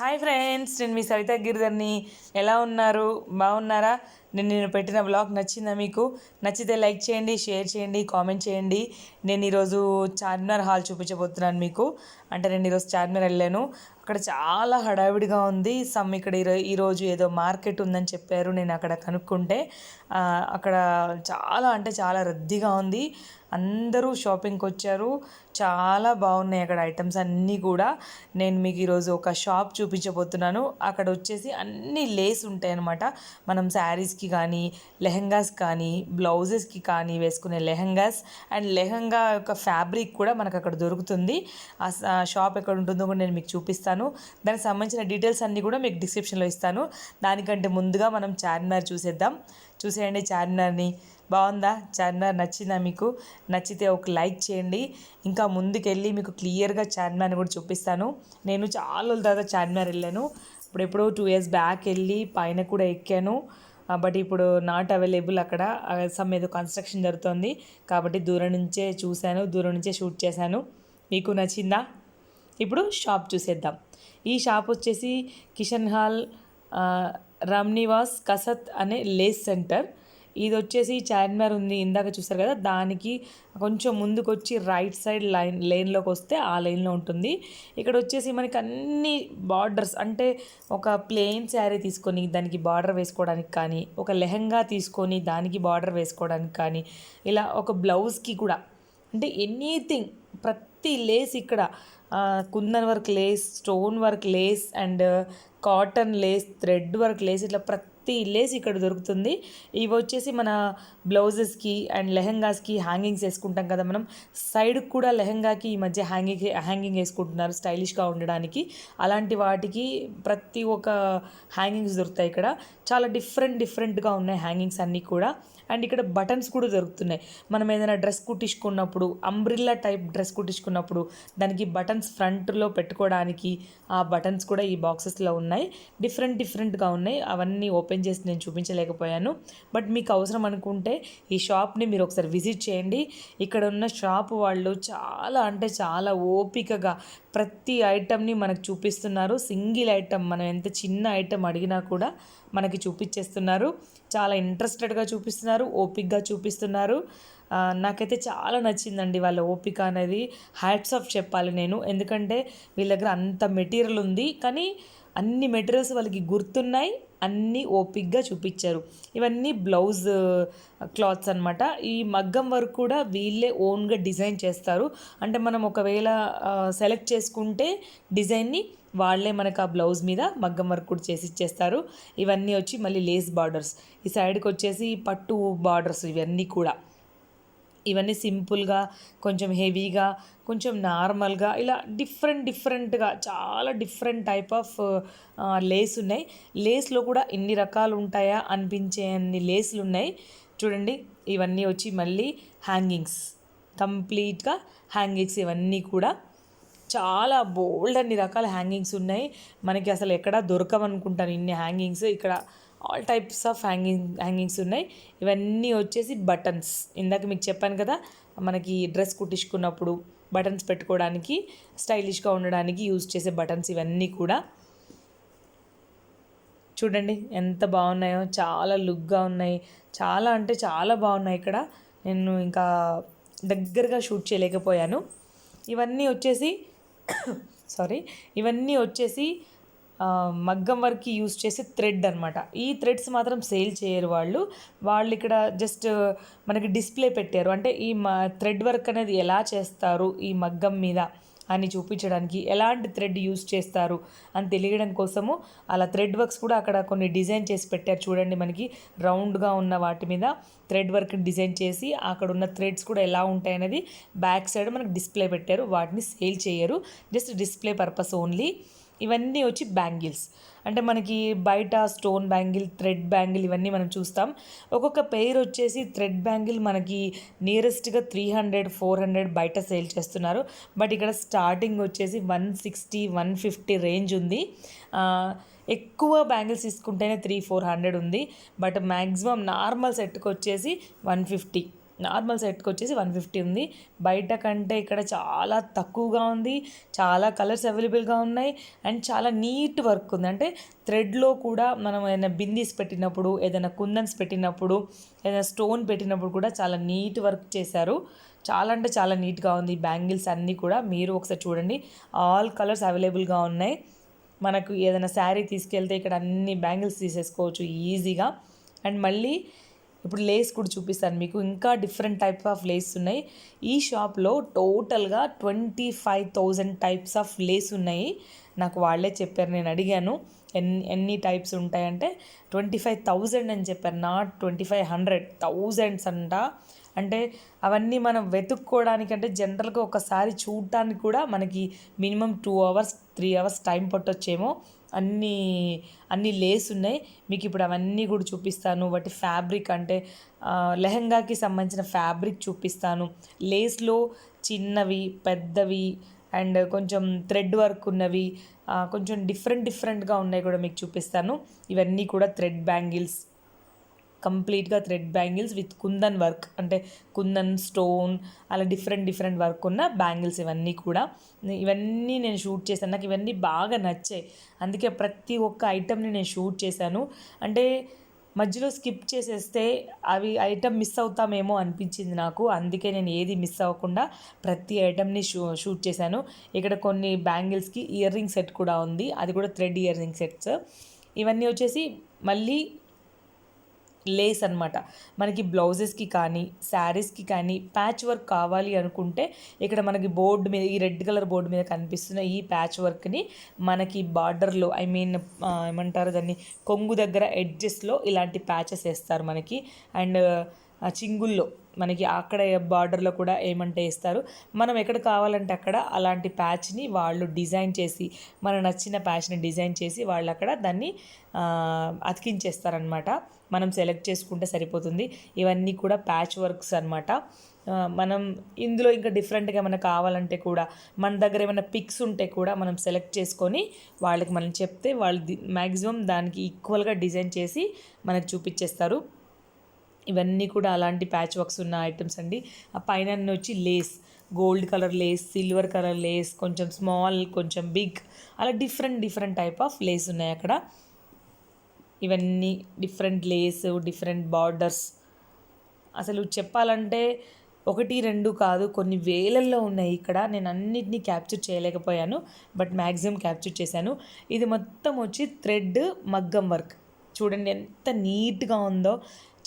Hi friends నేను మీ సవిత గిరిధర్ని. ఎలా ఉన్నారు? బాగున్నారా? నేను నేను పెట్టిన బ్లాగ్ నచ్చిందా మీకు? నచ్చితే లైక్ చేయండి షేర్ చేయండి కామెంట్ చేయండి. నేను ఈరోజు చార్మినార్ హాల్ చూపించబోతున్నాను మీకు. అంటే నేను ఈరోజు చార్మినార్ వెళ్ళాను. అక్కడ చాలా హడావిడిగా ఉంది. సమ్ ఇక్కడ ఈరోజు ఏదో మార్కెట్ ఉందని చెప్పారు నేను అక్కడ కనుక్కుంటే. అక్కడ చాలా అంటే చాలా రద్దీగా ఉంది. అందరూ షాపింగ్కి వచ్చారు. చాలా బాగున్నాయి అక్కడ ఐటమ్స్ అన్నీ కూడా. నేను మీకు ఈరోజు ఒక షాప్ చూపించబోతున్నాను. అక్కడ వచ్చేసి అన్ని లేస్ ఉంటాయి అనమాట మనం శారీస్కి కానీ లెహంగాస్ కానీ బ్లౌజెస్కి కానీ వేసుకునే లెహంగాస్ అండ్ లెహంగా యొక్క ఫ్యాబ్రిక్ కూడా మనకు అక్కడ దొరుకుతుంది. ఆ షాప్ ఎక్కడ ఉంటుందో కూడా నేను మీకు చూపిస్తాను. దానికి సంబంధించిన డీటెయిల్స్ అన్నీ కూడా మీకు డిస్క్రిప్షన్లో ఇస్తాను. దానికంటే ముందుగా మనం చార్మినార్ చూసేద్దాం. చూసేయండి చార్మినార్ని. బాగుందా? చార్మినార్ నచ్చిందా మీకు? నచ్చితే ఒక లైక్ చేయండి. ఇంకా ముందుకెళ్ళి మీకు క్లియర్గా చార్మినార్ని కూడా చూపిస్తాను. నేను చాలా రోజుల తర్వాత చార్మినార్ వెళ్ళాను. ఇప్పుడు ఎప్పుడో టూ ఇయర్స్ బ్యాక్ వెళ్ళి పైన కూడా ఎక్కాను. బట్ ఇప్పుడు నాట్ అవైలబుల్ అక్కడ. సమ్ ఏదో కన్స్ట్రక్షన్ జరుగుతుంది. కాబట్టి దూరం నుంచే చూశాను. దూరం నుంచే షూట్ చేశాను. మీకు నచ్చిందా? ఇప్పుడు షాప్ చూసేద్దాం. ఈ షాప్ వచ్చేసి కిషన్ హాల్ రామ్నివాస్ కసత్ అనే లేస్ సెంటర్. ఇది వచ్చేసి చార్మినార్ ఉంది ఇందాక చూసారు కదా? దానికి కొంచెం ముందుకు వచ్చి రైట్ సైడ్ లైన్ లేన్లోకి వస్తే ఆ లైన్లో ఉంటుంది. ఇక్కడ వచ్చేసి మనకి అన్ని బార్డర్స్ అంటే ఒక ప్లెయిన్ శారీ తీసుకొని దానికి బార్డర్ వేసుకోవడానికి కానీ ఒక లెహంగా తీసుకొని దానికి బార్డర్ వేసుకోవడానికి కానీ ఇలా ఒక బ్లౌజ్కి కూడా అంటే ఎనీథింగ్ ప్రతి లేస్ ఇక్కడ kundan work lace stone work lace and cotton lace thread work lace ఇట్లా ప్రతి లేస్ ఇక్కడ దొరుకుతుంది. ఇవి వచ్చేసి మన బ్లౌజెస్కి అండ్ లెహంగాస్కి హ్యాంగింగ్స్ వేసుకుంటాం కదా మనం. సైడ్కి కూడా లెహంగాకి ఈ మధ్య హ్యాంగింగ్ హ్యాంగింగ్ వేసుకుంటున్నారు స్టైలిష్గా ఉండడానికి. అలాంటి వాటికి ప్రతి ఒక్క హ్యాంగింగ్స్ దొరుకుతాయి ఇక్కడ. చాలా డిఫరెంట్ డిఫరెంట్గా ఉన్నాయి హ్యాంగింగ్స్ అన్నీ కూడా. అండ్ ఇక్కడ బటన్స్ కూడా దొరుకుతున్నాయి. మనం ఏదైనా డ్రెస్ కుట్టించుకున్నప్పుడు అంబ్రిల్లా టైప్ డ్రెస్ కుట్టించుకున్నప్పుడు దానికి బటన్స్ ఫ్రంట్లో పెట్టుకోవడానికి ఆ బటన్స్ కూడా ఈ బాక్సెస్లో ఉన్నాయి. డిఫరెంట్ డిఫరెంట్గా ఉన్నాయి. అవన్నీ ఓపెన్ చేసి నేను చూపించలేకపోయాను. బట్ మీకు అవసరం అనుకుంటే ఈ షాప్ని మీరు ఒకసారి విజిట్ చేయండి. ఇక్కడ ఉన్న షాప్ వాళ్ళు చాలా అంటే చాలా ఓపికగా ప్రతి ఐటమ్ని మనకు చూపిస్తున్నారు. సింగిల్ ఐటమ్ మనం ఎంత చిన్న ఐటమ్ అడిగినా కూడా మనకి చూపించేస్తున్నారు. చాలా ఇంట్రెస్టెడ్గా చూపిస్తున్నారు ఓపిక్గా చూపిస్తున్నారు. నాకైతే చాలా నచ్చిందండి వాళ్ళ ఓపిక అనేది. హ్యాట్స్ ఆఫ్ చెప్పాలి నేను. ఎందుకంటే వీళ్ళ దగ్గర అంత మెటీరియల్ ఉంది. కానీ అన్ని మెటీరియల్స్ వాళ్ళకి గుర్తున్నాయి. అన్నీ ఓపిక్గా చూపించారు. ఇవన్నీ బ్లౌజ్ క్లాత్స్ అన్నమాట. ఈ మగ్గం వర్క్ కూడా వీళ్ళే ఓన్గా డిజైన్ చేస్తారు. అంటే మనం ఒకవేళ సెలెక్ట్ చేసుకుంటే డిజైన్ని వాళ్ళే మనకు ఆ బ్లౌజ్ మీద మగ్గం వర్క్ కూడా చేసి ఇచ్చేస్తారు. ఇవన్నీ వచ్చి మళ్ళీ లేస్ బార్డర్స్. ఈ సైడ్కి వచ్చేసి పట్టు బార్డర్స్ ఇవన్నీ కూడా. ఇవన్నీ సింపుల్గా కొంచెం హెవీగా కొంచెం నార్మల్గా ఇలా డిఫరెంట్ డిఫరెంట్గా చాలా డిఫరెంట్ టైప్ ఆఫ్ లేస్ ఉన్నాయి. లేస్లో కూడా ఇన్ని రకాలు ఉంటాయా అనిపించే అన్ని లేస్లు ఉన్నాయి. చూడండి ఇవన్నీ వచ్చి మళ్ళీ హ్యాంగింగ్స్. కంప్లీట్గా హ్యాంగింగ్స్ ఇవన్నీ కూడా. చాలా బోల్డ్ అన్ని రకాల హ్యాంగింగ్స్ ఉన్నాయి. మనకి అసలు ఎక్కడ దొరకవనుకుంటాను ఇన్ని హ్యాంగింగ్స్. ఇక్కడ all types of hanging hangings ఉన్నాయి. ఇవన్నీ వచ్చేసి బటన్స్ ఇందాక మీకు చెప్పాను కదా మనకి డ్రెస్ కుట్టించుకున్నప్పుడు బటన్స్ పెట్టుకోవడానికి స్టైలిష్గా ఉండడానికి యూజ్ చేసే బటన్స్ ఇవన్నీ కూడా. చూడండి ఎంత బాగున్నాయో చాలా లుక్గా ఉన్నాయి. చాలా అంటే చాలా బాగున్నాయి ఇక్కడ. నేను ఇంకా దగ్గరగా షూట్ చేయలేకపోయాను. ఇవన్నీ వచ్చేసి సారీ ఇవన్నీ వచ్చేసి మగ్గం వర్క్కి యూస్ చేసే థ్రెడ్ అనమాట ఈ థ్రెడ్స్ మాత్రం సేల్ చేయరు వాళ్ళు. వాళ్ళు ఇక్కడ జస్ట్ మనకి డిస్ప్లే పెట్టారు. అంటే ఈ మ థ్రెడ్ వర్క్ అనేది ఎలా చేస్తారు ఈ మగ్గం మీద అని చూపించడానికి ఎలాంటి థ్రెడ్ యూస్ చేస్తారు అని తెలియడం కోసము అలా థ్రెడ్ వర్క్స్ కూడా అక్కడ కొన్ని డిజైన్ చేసి పెట్టారు చూడండి మనకి. రౌండ్గా ఉన్న వాటి మీద థ్రెడ్ వర్క్ డిజైన్ చేసి అక్కడ ఉన్న థ్రెడ్స్ కూడా ఎలా ఉంటాయనేది బ్యాక్ సైడ్ మనకి డిస్ప్లే పెట్టారు. వాటిని సేల్ చేయరు. Just display purpose only. ఇవన్నీ వచ్చి బ్యాంగిల్స్. అంటే మనకి బయట స్టోన్ బ్యాంగిల్ థ్రెడ్ బ్యాంగిల్ ఇవన్నీ మనం చూస్తాం. ఒక్కొక్క పెయిర్ వచ్చేసి థ్రెడ్ బ్యాంగిల్ మనకి నియరెస్ట్గా త్రీ హండ్రెడ్ ఫోర్ హండ్రెడ్ బయట సేల్ చేస్తున్నారు. బట్ ఇక్కడ స్టార్టింగ్ వచ్చేసి one sixty one fifty range ఉంది. ఎక్కువ బ్యాంగిల్స్ తీసుకుంటేనే త్రీ ఫోర్ హండ్రెడ్ ఉంది. బట్ మ్యాక్సిమం నార్మల్ సెట్కి వచ్చేసి వన్ ఫిఫ్టీ. నార్మల్ సెట్కి వచ్చేసి వన్ ఫిఫ్టీ ఉంది. బయట కంటే ఇక్కడ చాలా తక్కువగా ఉంది. చాలా కలర్స్ అవైలబుల్గా ఉన్నాయి. అండ్ చాలా నీట్ వర్క్ ఉంది. అంటే థ్రెడ్లో కూడా మనం ఏదైనా బిందీస్ పెట్టినప్పుడు ఏదైనా కుందన్స్ పెట్టినప్పుడు ఏదైనా స్టోన్ పెట్టినప్పుడు కూడా చాలా నీట్ వర్క్ చేశారు. చాలా అంటే చాలా నీట్గా ఉంది. బ్యాంగిల్స్ అన్నీ కూడా మీరు ఒకసారి చూడండి. ఆల్ కలర్స్ అవైలబుల్గా ఉన్నాయి. మనకు ఏదైనా శారీ తీసుకెళ్తే ఇక్కడ అన్ని బ్యాంగిల్స్ తీసేసుకోవచ్చు ఈజీగా. అండ్ మళ్ళీ ఇప్పుడు లేస్ కూడా చూపిస్తాను మీకు. ఇంకా డిఫరెంట్ టైప్ ఆఫ్ లేస్ ఉన్నాయి. ఈ షాప్లో టోటల్గా twenty five thousand types of lace ఉన్నాయి. నాకు వాళ్ళే చెప్పారు నేను అడిగాను. ఎన్ని ఎన్ని టైప్స్ ఉంటాయంటే ట్వంటీ ఫైవ్ థౌజండ్ అని చెప్పారు not twenty five hundred thousands అంట. అంటే అవన్నీ మనం వెతుక్కోవడానికి అంటే జనరల్గా ఒకసారి చూడటానికి కూడా మనకి minimum two hours three hours time పట్టొచ్చేమో. అన్నీ అన్నీ లేస్ ఉన్నాయి. మీకు ఇప్పుడు అవన్నీ కూడా చూపిస్తాను. వాటి ఫ్యాబ్రిక్ అంటే లెహంగాకి సంబంధించిన ఫ్యాబ్రిక్ చూపిస్తాను. లేస్లో చిన్నవి పెద్దవి అండ్ కొంచెం థ్రెడ్ వర్క్ ఉన్నవి కొంచెం డిఫరెంట్ డిఫరెంట్గా ఉన్నాయి కూడా మీకు చూపిస్తాను. ఇవన్నీ కూడా థ్రెడ్ బ్యాంగిల్స్ కంప్లీట్గా thread bangles with kundan work. అంటే కుందన్ స్టోన్ అలా డిఫరెంట్ డిఫరెంట్ వర్క్ ఉన్న బ్యాంగిల్స్ ఇవన్నీ కూడా. ఇవన్నీ నేను షూట్ చేశాను. నాకు ఇవన్నీ బాగా నచ్చాయి. అందుకే ప్రతి ఒక్క ఐటెంని నేను షూట్ చేశాను. అంటే మధ్యలో స్కిప్ చేసేస్తే అవి ఐటమ్ మిస్ అవుతామేమో అనిపించింది నాకు. అందుకే నేను ఏది మిస్ అవ్వకుండా ప్రతి ఐటమ్ని షూ షూట్ చేశాను. ఇక్కడ కొన్ని బ్యాంగిల్స్కి ఇయర్ రింగ్ సెట్ కూడా ఉంది. అది కూడా థ్రెడ్ ఇయర్ రింగ్ సెట్స్. ఇవన్నీ వచ్చేసి మళ్ళీ లేస్ అనమాట మనకి బ్లౌజెస్కి కానీ శారీస్కి కానీ ప్యాచ్ వర్క్ కావాలి అనుకుంటే ఇక్కడ మనకి బోర్డు మీద ఈ రెడ్ కలర్ బోర్డు మీద కనిపిస్తున్న ఈ ప్యాచ్ వర్క్ని మనకి బార్డర్లో ఐ మీన్ ఏమంటారు దాన్ని కొంగు దగ్గర ఎడ్జెస్లో ఇలాంటి ప్యాచెస్ వేస్తారు మనకి. అండ్ చింగుల్లో మనకి అక్కడ బార్డర్లో కూడా ఏమంటే ఇస్తారు మనం ఎక్కడ కావాలంటే అక్కడ అలాంటి ప్యాచ్ని వాళ్ళు డిజైన్ చేసి మన నచ్చిన ప్యాచ్ని డిజైన్ చేసి వాళ్ళు అక్కడ దాన్ని అతికించేస్తారనమాట మనం సెలెక్ట్ చేసుకుంటే సరిపోతుంది. ఇవన్నీ కూడా ప్యాచ్ వర్క్స్ అనమాట మనం ఇందులో ఇంకా డిఫరెంట్గా ఏమైనా కావాలంటే కూడా మన దగ్గర ఏమైనా పిక్స్ ఉంటే కూడా మనం సెలెక్ట్ చేసుకొని వాళ్ళకి మనం చెప్తే వాళ్ళు మ్యాక్సిమం దానికి ఈక్వల్గా డిజైన్ చేసి మనకు చూపించేస్తారు ఇవన్నీ కూడా అలాంటి ప్యాచ్ వర్క్స్ ఉన్న ఐటమ్స్ అండి. ఆ పైన వచ్చి lace gold colour lace silver colour lace కొంచెం స్మాల్ కొంచెం బిగ్ అలా different different type of lace ఉన్నాయి అక్కడ. ఇవన్నీ డిఫరెంట్ లేస్ డిఫరెంట్ బార్డర్స్. అసలు చెప్పాలంటే ఒకటి రెండు కాదు కొన్ని వేలల్లో ఉన్నాయి ఇక్కడ. నేను అన్నిటినీ క్యాప్చర్ చేయలేకపోయాను బట్ మ్యాక్సిమం క్యాప్చర్ చేశాను. ఇది మొత్తం వచ్చి థ్రెడ్ మగ్గం వర్క్. చూడండి ఎంత నీట్గా ఉందో.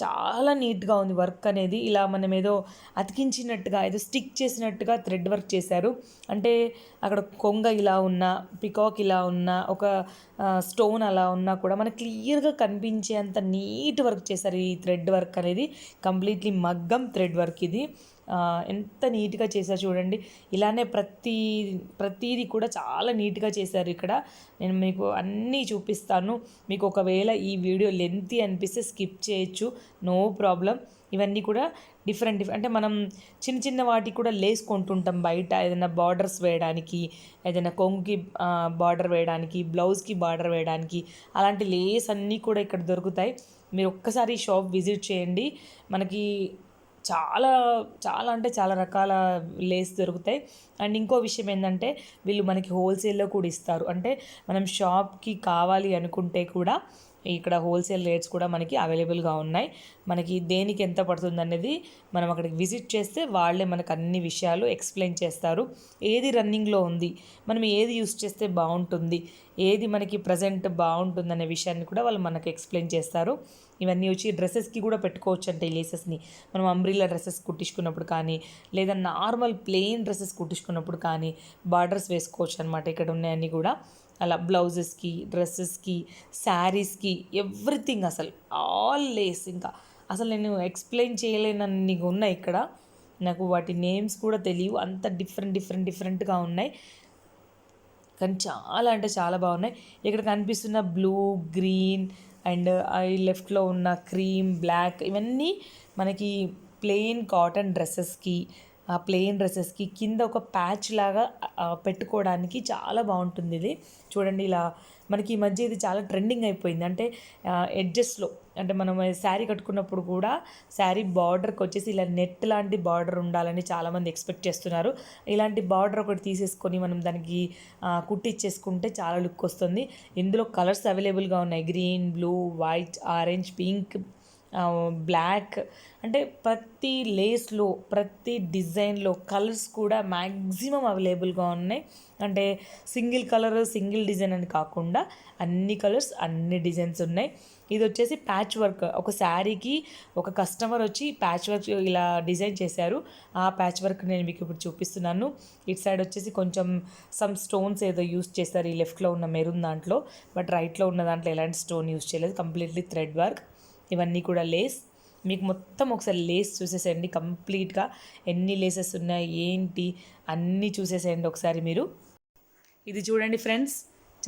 చాలా నీట్గా ఉంది వర్క్ అనేది. ఇలా మనం ఏదో అతికించినట్టుగా ఏదో స్టిక్ చేసినట్టుగా థ్రెడ్ వర్క్ చేశారు. అంటే అక్కడ కొంగ ఇలా ఉన్న పికాక్ ఇలా ఉన్న ఒక స్టోన్ అలా ఉన్నా కూడా మనకు క్లియర్గా కనిపించేంత నీట్ వర్క్ చేశారు ఈ థ్రెడ్ వర్క్ అనేది. కంప్లీట్లీ మగ్గం థ్రెడ్ వర్క్ ఇది. ఎంత నీట్గా చేశారు చూడండి. ఇలానే ప్రతి ప్రతీది కూడా చాలా నీట్గా చేశారు ఇక్కడ. నేను మీకు అన్నీ చూపిస్తాను. మీకు ఒకవేళ ఈ వీడియో లెంతీ అనిపిస్తే స్కిప్ చేయొచ్చు. No problem. ఇవన్నీ కూడా డిఫరెంట్ డిఫరెంట్ అంటే మనం చిన్న చిన్న వాటికి కూడా లేస్ కొంటుంటాం బయట. ఏదైనా బార్డర్స్ వేయడానికి ఏదైనా కొంగుకి బార్డర్ వేయడానికి బ్లౌజ్కి బార్డర్ వేయడానికి అలాంటి లేస్ అన్నీ కూడా ఇక్కడ దొరుకుతాయి. మీరు ఒక్కసారి షాప్ విజిట్ చేయండి. మనకి చాలా చాలా అంటే చాలా రకాల లేస్ దొరుకుతాయి. అండ్ ఇంకో విషయం ఏంటంటే వీళ్ళు మనకి హోల్సేల్లో కూడా ఇస్తారు. అంటే మనం షాప్కి కావాలి అనుకుంటే కూడా ఇక్కడ హోల్సేల్ రేట్స్ కూడా మనకి అవైలబుల్గా ఉన్నాయి. మనకి దేనికి ఎంత పడుతుంది అనేది మనం అక్కడికి విజిట్ చేస్తే వాళ్ళే మనకు అన్ని విషయాలు ఎక్స్ప్లెయిన్ చేస్తారు. ఏది రన్నింగ్లో ఉంది మనం ఏది యూస్ చేస్తే బాగుంటుంది ఏది మనకి ప్రజెంట్ బాగుంటుంది అనే విషయాన్ని కూడా వాళ్ళు మనకు ఎక్స్ప్లెయిన్ చేస్తారు. ఇవన్నీ వచ్చి డ్రెస్సెస్కి కూడా పెట్టుకోవచ్చు అంటే ఈ లేసెస్ని. మనం అంబ్రిల్లా డ్రెస్సెస్ కుట్టించుకున్నప్పుడు కానీ లేదా నార్మల్ ప్లెయిన్ డ్రెస్సెస్ కుట్టించుకున్నప్పుడు కానీ బార్డర్స్ వేసుకోవచ్చు అనమాట ఇక్కడ ఉన్నాయన్నీ కూడా. అలా బ్లౌజెస్కి డ్రెస్సెస్కి శారీస్కి ఎవ్రీథింగ్ అసలు ఆల్ లేస్ ఇంకా. అసలు నేను ఎక్స్ప్లెయిన్ చేయలేనన్ని ఉన్నాయి ఇక్కడ. నాకు వాటి నేమ్స్ కూడా తెలియవు. అంత డిఫరెంట్ డిఫరెంట్ డిఫరెంట్గా ఉన్నాయి. కానీ చాలా అంటే చాలా బాగున్నాయి. ఇక్కడ కనిపిస్తున్న బ్లూ గ్రీన్ అండ్ ఐ లెఫ్ట్లో ఉన్న క్రీమ్ బ్లాక్ ఇవన్నీ మనకి ప్లెయిన్ కాటన్ డ్రెస్సెస్కి ఆ ప్లెయిన్ డ్రెస్సెస్కి కింద ఒక ప్యాచ్ లాగా పెట్టుకోవడానికి చాలా బాగుంటుంది ఇది. చూడండి ఇలా మనకి ఈ మధ్య ఇది చాలా ట్రెండింగ్ అయిపోయింది. అంటే ఎడ్జెస్లో అంటే మనం శారీ కట్టుకున్నప్పుడు కూడా శారీ బార్డర్కి వచ్చేసి ఇలా నెట్ లాంటి బార్డర్ ఉండాలని చాలామంది ఎక్స్పెక్ట్ చేస్తున్నారు. ఇలాంటి బార్డర్ ఒకటి తీసేసుకొని మనం దానికి కుట్టిచ్చేసుకుంటే చాలా లుక్ వస్తుంది. ఇందులో కలర్స్ అవైలబుల్గా ఉన్నాయి. Green blue white orange pink black అంటే ప్రతి లేస్లో ప్రతి డిజైన్లో కలర్స్ కూడా మ్యాక్సిమం అవైలబుల్గా ఉన్నాయి. అంటే సింగిల్ కలర్ సింగిల్ డిజైన్ అని కాకుండా అన్ని కలర్స్ అన్ని డిజైన్స్ ఉన్నాయి. ఇది వచ్చేసి ప్యాచ్ వర్క్ ఒక శారీకి ఒక కస్టమర్ వచ్చి ప్యాచ్ వర్క్ ఇలా డిజైన్ చేశారు. ఆ ప్యాచ్ వర్క్ నేను మీకు ఇప్పుడు చూపిస్తున్నాను. ఇటు సైడ్ వచ్చేసి కొంచెం సమ్ స్టోన్స్ ఏదో యూస్ చేస్తారు ఈ లెఫ్ట్లో ఉన్న మెరూన్ దాంట్లో బట్ రైట్లో ఉన్న దాంట్లో ఎలాంటి స్టోన్ యూస్ చేయలేదు. కంప్లీట్లీ థ్రెడ్ వర్క్ ఇవన్నీ కూడా లేస్. మీకు మొత్తం ఒకసారి లేస్ చూసేసేయండి. కంప్లీట్గా ఎన్ని లేసెస్ ఉన్నాయి ఏంటి అన్నీ చూసేసేయండి ఒకసారి మీరు. ఇది చూడండి ఫ్రెండ్స్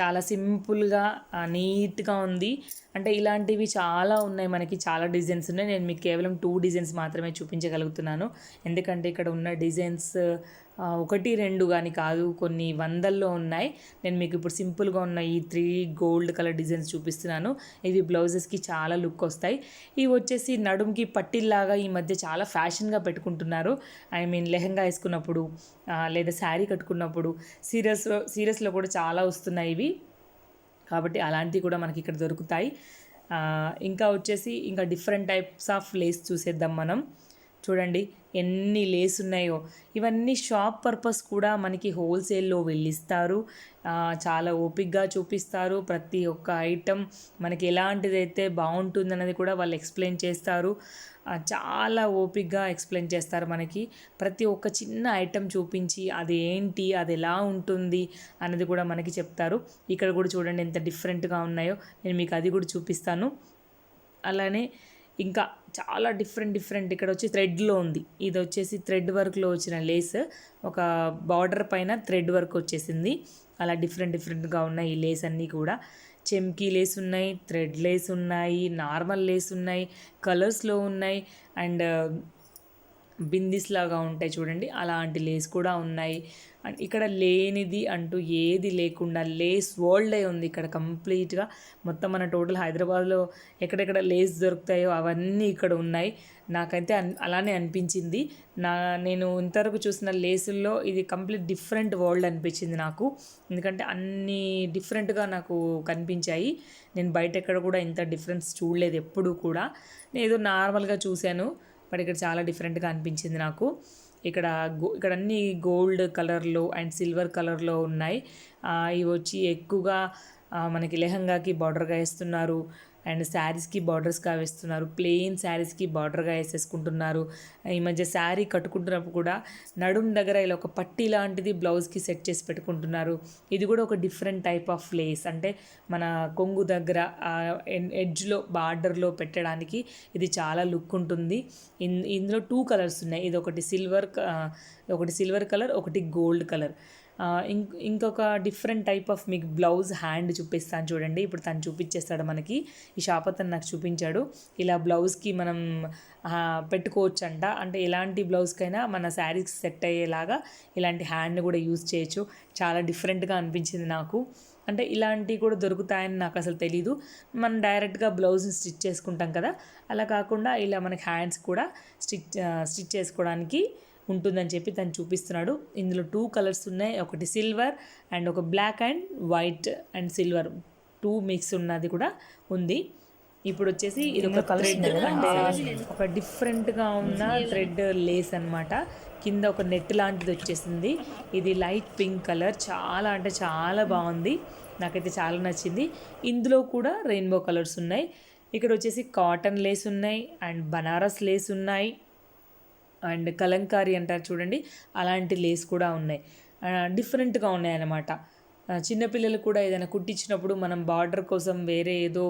చాలా సింపుల్గా నీట్గా ఉంది. అంటే ఇలాంటివి చాలా ఉన్నాయి మనకి చాలా డిజైన్స్ ఉన్నాయి. నేను మీకు కేవలం టూ డిజైన్స్ మాత్రమే చూపించగలుగుతున్నాను. ఎందుకంటే ఇక్కడ ఉన్న డిజైన్స్ ఒకటి రెండు కానీ కాదు కొన్ని వందల్లో ఉన్నాయి. నేను మీకు ఇప్పుడు సింపుల్గా ఉన్న ఈ త్రీ గోల్డ్ కలర్ డిజైన్స్ చూపిస్తున్నాను. ఇవి బ్లౌజెస్కి చాలా లుక్ వస్తాయి. ఇవి వచ్చేసి నడుముకి పట్టిల్లాగా ఈ మధ్య చాలా ఫ్యాషన్గా పెట్టుకుంటున్నారు. ఐ మీన్ లెహంగా వేసుకున్నప్పుడు లేదా శారీ కట్టుకున్నప్పుడు సీరియస్లో సీరియస్లో కూడా చాలా వస్తున్నాయి ఇవి. కాబట్టి అలాంటివి కూడా మనకి ఇక్కడ దొరుకుతాయి. ఇంకా వచ్చేసి ఇంకా డిఫరెంట్ టైప్స్ ఆఫ్ లేస్ చూసేద్దాం మనం. చూడండి ఎన్ని లేస్ ఉన్నాయో. ఇవన్నీ షాప్ పర్పస్ కూడా మనకి హోల్సేల్లో వెళ్ళిస్తారు. చాలా ఓపిక్గా చూపిస్తారు. ప్రతి ఒక్క ఐటెం మనకి ఎలాంటిదైతే బాగుంటుందన్నది కూడా వాళ్ళు ఎక్స్ప్లెయిన్ చేస్తారు. చాలా ఓపిక్గా ఎక్స్ప్లెయిన్ చేస్తారు మనకి. ప్రతి ఒక్క చిన్న ఐటెం చూపించి అది ఏంటి అది ఎలా ఉంటుంది అన్నది కూడా మనకి చెప్తారు. ఇక్కడ కూడా చూడండి ఎంత డిఫరెంట్గా ఉన్నాయో. నేను మీకు అది కూడా చూపిస్తాను. అలానే ఇంకా చాలా డిఫరెంట్ డిఫరెంట్ ఇక్కడ వచ్చి థ్రెడ్లో ఉంది. ఇది వచ్చేసి థ్రెడ్ వర్క్లో వచ్చిన లేస్ ఒక బార్డర్ పైన థ్రెడ్ వర్క్ వచ్చేసింది. అలా డిఫరెంట్ డిఫరెంట్గా ఉన్నాయి ఈ లేస్ అన్నీ కూడా. చెమ్కీ లేస్ ఉన్నాయి థ్రెడ్ లేస్ ఉన్నాయి నార్మల్ లేస్ ఉన్నాయి కలర్స్లో ఉన్నాయి. అండ్ బిందిస్ లాగా ఉంటాయి చూడండి. అలాంటి లేస్ కూడా ఉన్నాయి. అండ్ ఇక్కడ లేనిది అంటూ ఏది లేకుండా లేస్ వరల్డే ఉంది ఇక్కడ కంప్లీట్గా. మొత్తం మన టోటల్ హైదరాబాద్లో ఎక్కడెక్కడ లేస్ దొరుకుతాయో అవన్నీ ఇక్కడ ఉన్నాయి. నాకైతే అన్ అలానే అనిపించింది. నా నేను ఇంతవరకు చూసిన లేసుల్లో ఇది కంప్లీట్ డిఫరెంట్ వరల్డ్ అనిపించింది నాకు. ఎందుకంటే అన్ని డిఫరెంట్గా నాకు కనిపించాయి. నేను బయట ఎక్కడ కూడా ఇంత డిఫరెన్స్ చూడలేదు ఎప్పుడూ కూడా. నేను ఏదో నార్మల్గా చూశాను. బట్ ఇక్కడ చాలా డిఫరెంట్గా అనిపించింది నాకు. ఇక్కడ గో ఇక్కడ అన్ని గోల్డ్ కలర్లో అండ్ సిల్వర్ కలర్లో ఉన్నాయి. ఇవి వచ్చి ఎక్కువగా మనకి లెహంగాకి బార్డర్గా వేస్తున్నారు. అండ్ శారీస్కి బార్డర్స్గా వేస్తున్నారు. ప్లెయిన్ శారీస్కి బార్డర్గా వేసేసుకుంటున్నారు. ఈ మధ్య శారీ కట్టుకుంటున్నప్పుడు కూడా నడుం దగ్గర ఇలా ఒక పట్టి లాంటిది బ్లౌజ్కి సెట్ చేసి పెట్టుకుంటున్నారు. ఇది కూడా ఒక డిఫరెంట్ టైప్ ఆఫ్ లేస్ అంటే మన కొంగు దగ్గర ఎడ్జ్లో బార్డర్లో పెట్టడానికి ఇది చాలా లుక్ ఉంటుంది. ఇన్ ఇందులో టూ కలర్స్ ఉన్నాయి. ఇది ఒకటి సిల్వర్ ఒకటి సిల్వర్ కలర్ ఒకటి గోల్డ్ కలర్ ఇంకొక డిఫరెంట్ టైప్ ఆఫ్ మీకు బ్లౌజ్ హ్యాండ్ చూపిస్తాను చూడండి. ఇప్పుడు తను చూపించేస్తాడు మనకి. ఈ షాప్ అతను నాకు చూపించాడు. ఇలా బ్లౌజ్కి మనం పెట్టుకోవచ్చు పెట్టుకోవచ్చంట. అంటే ఎలాంటి బ్లౌజ్కైనా మన శారీకి సెట్ అయ్యేలాగా ఇలాంటి హ్యాండ్ కూడా యూజ్ చేయొచ్చు. చాలా డిఫరెంట్గా అనిపించింది నాకు. అంటే ఇలాంటివి కూడా దొరుకుతాయని నాకు అసలు తెలీదు. మనం డైరెక్ట్గా బ్లౌజ్ని స్టిచ్ చేసుకుంటాం కదా. అలా కాకుండా ఇలా మనకి హ్యాండ్స్ కూడా స్టిచ్ స్టిచ్ చేసుకోవడానికి ఉంటుందని చెప్పి తను చూపిస్తున్నాడు. ఇందులో టూ కలర్స్ ఉన్నాయి. ఒకటి సిల్వర్ అండ్ ఒక black and white and silver two mix ఉన్నది కూడా ఉంది. ఇప్పుడు వచ్చేసి ఇది ఒక థ్రెడ్ అంటే ఒక డిఫరెంట్గా ఉన్న థ్రెడ్ లేస్ అన్నమాట. కింద ఒక నెట్ లాంటిది వచ్చేసింది. ఇది లైట్ పింక్ కలర్ చాలా అంటే చాలా బాగుంది. నాకైతే చాలా నచ్చింది. ఇందులో కూడా రెయిన్బో కలర్స్ ఉన్నాయి. ఇక్కడ వచ్చేసి కాటన్ లేస్ ఉన్నాయి అండ్ బనారస్ లేస్ ఉన్నాయి. అండ్ కలంకారీ అంటారు చూడండి అలాంటి లేస్ కూడా ఉన్నాయి. డిఫరెంట్గా ఉన్నాయి అన్నమాట చిన్నపిల్లలు కూడా ఏదైనా కుట్టించినప్పుడు మనం బార్డర్ కోసం వేరే ఏదో